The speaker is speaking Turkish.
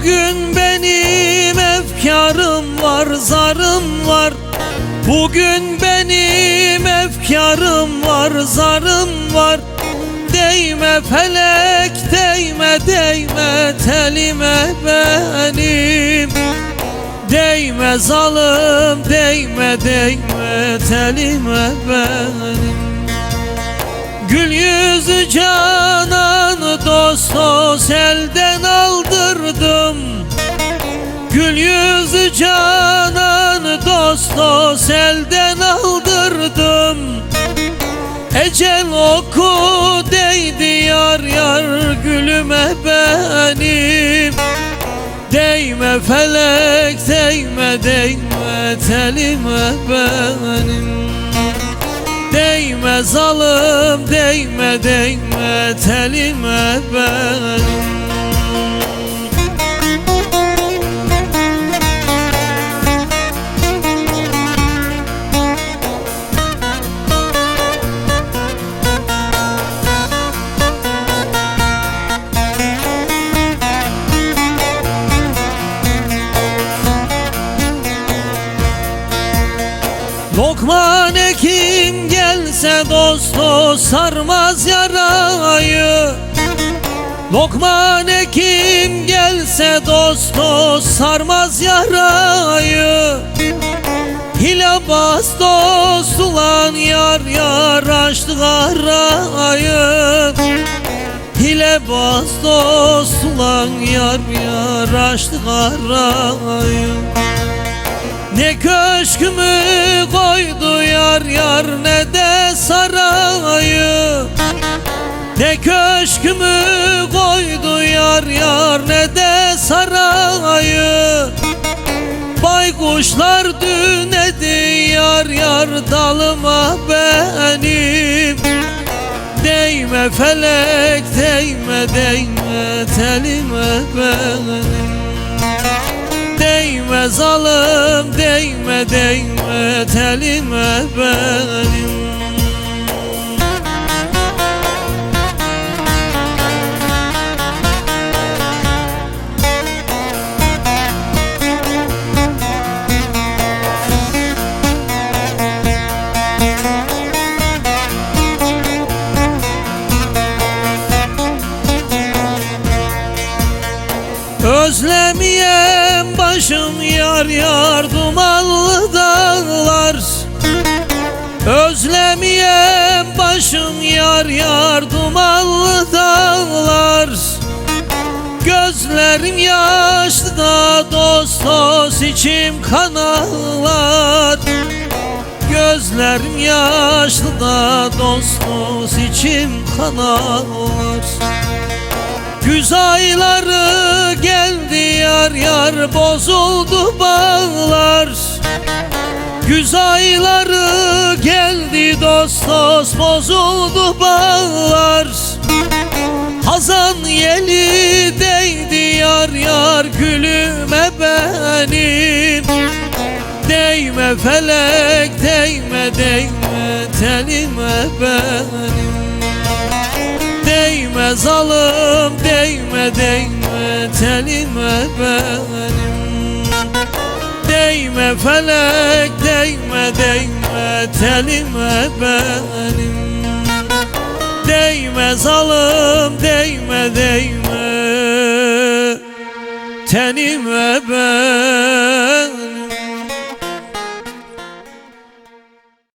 Bugün benim efkarım var, zarım var. Bugün benim efkarım var, zarım var. Değme felek, değme, değme telime benim. Değme zalım, değme, değme telime benim. Gül yüzü canan dost dost elden al. Dost elden aldırdım. Ecel oku değdi yar yar gülüme benim. Değme felek değme değme telime benim. Değme zalim değme değme telime benim Lokman kim gelse dost dost sarmaz yarayı. Lokman kim gelse dost dost sarmaz yarayı. Hile bas dost ulan yar yar açtı arayı Hile bas dost ulan yar yar açtı arayı ne köşkümü koydu yar yar ne de sarayı. Ne köşkümü koydu yar yar ne de sarayı. Baykuşlar dünedi yar yar dalıma benim. Değme felek değme değme telime benim Değme zalim değme değme telime benim Özlemeyem başım yar yar dumanlı dağlar. Özlemeyem başım yar yar dumanlı dağlar. Gözlerim yaşlı da dost dost içim kan ağlar Gözlerim yaşlı da dost dost içim kan ağlar Güz ayları geldi yar yar bozuldu bağlar. Güz ayları geldi dost dost bozuldu bağlar. Hazan yeli değdi yar yar gülüme benim. Değme felek değme değme telime benim Zalim değme değme telime benim. Değme felek değme değme telime benim. Değme zalim değme değme tenime benim